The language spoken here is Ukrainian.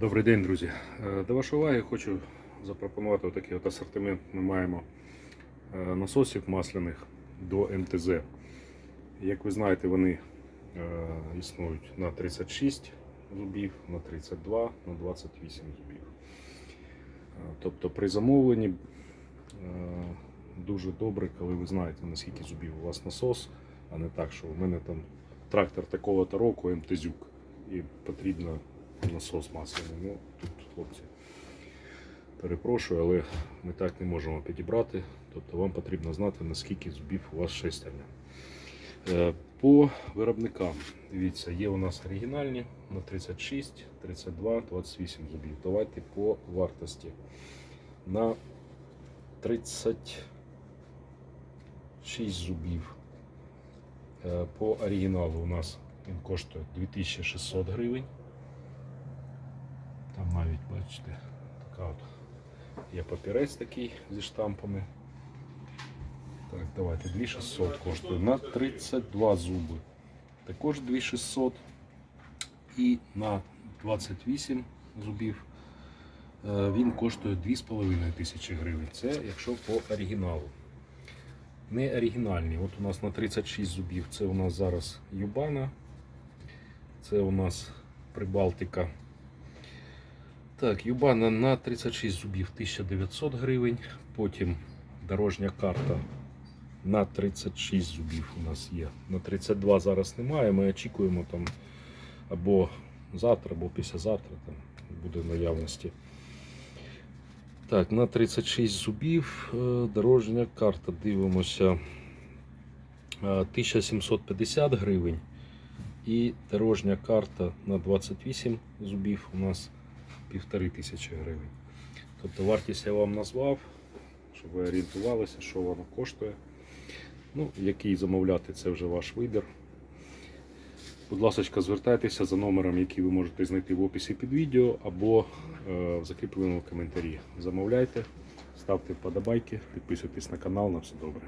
Добрий день, друзі. Е, До вашої уваги хочу запропонувати такий от асортимент. Ми маємо е, насосів масляних до МТЗ. Як ви знаєте, вони е, існують на 36 зубів, на 32, на 28 зубів. Тобто при замовленні дуже добре, коли ви знаєте, наскільки зубів у вас насос, а не так, що у мене там трактор такого-то року МТЗюк і потрібно насос масляний. Ну, тут хлопці. Перепрошую, але ми так не можемо підібрати. Тобто вам потрібно знати, наскільки зубів у вас шестерня. Е, По виробникам, дивіться, є у нас оригінальні на 36, 32, 28 зубів. Давайте по вартості. На 36 зубів. Е, По оригіналу у нас він коштує 2600 гривень. Там навіть, бачите, така от є папірець такий зі штампами. Так, давайте 2600 коштує на 32 зуби. Також 2600. І на 28 зубів е, він коштує 2,5 тисячі гривень. Це якщо по оригіналу. Не оригінальні. От у нас на 36 зубів це у нас зараз Юбана. Це у нас Прибалтика. Так, Юбана на 36 зубів 1900 гривень. Потім дорожня карта на 36 зубів у нас є. На 32 зараз немає. Ми очікуємо там або завтра, або післязавтра там буде наявності. Так, на 36 зубів е, дорожня карта. Дивимося е, 1750 гривень. І дорожня карта на 28 зубів у нас півтори тисячі гривень. Тобто вартість я вам назвав, щоб ви орієнтувалися, що воно коштує. Ну, який замовляти, це вже ваш вибір. Будь ласка, звертайтеся за номером, який ви можете знайти в описі під відео або е, в закріпленому коментарі. Замовляйте, ставте вподобайки, підписуйтесь на канал. На все добре.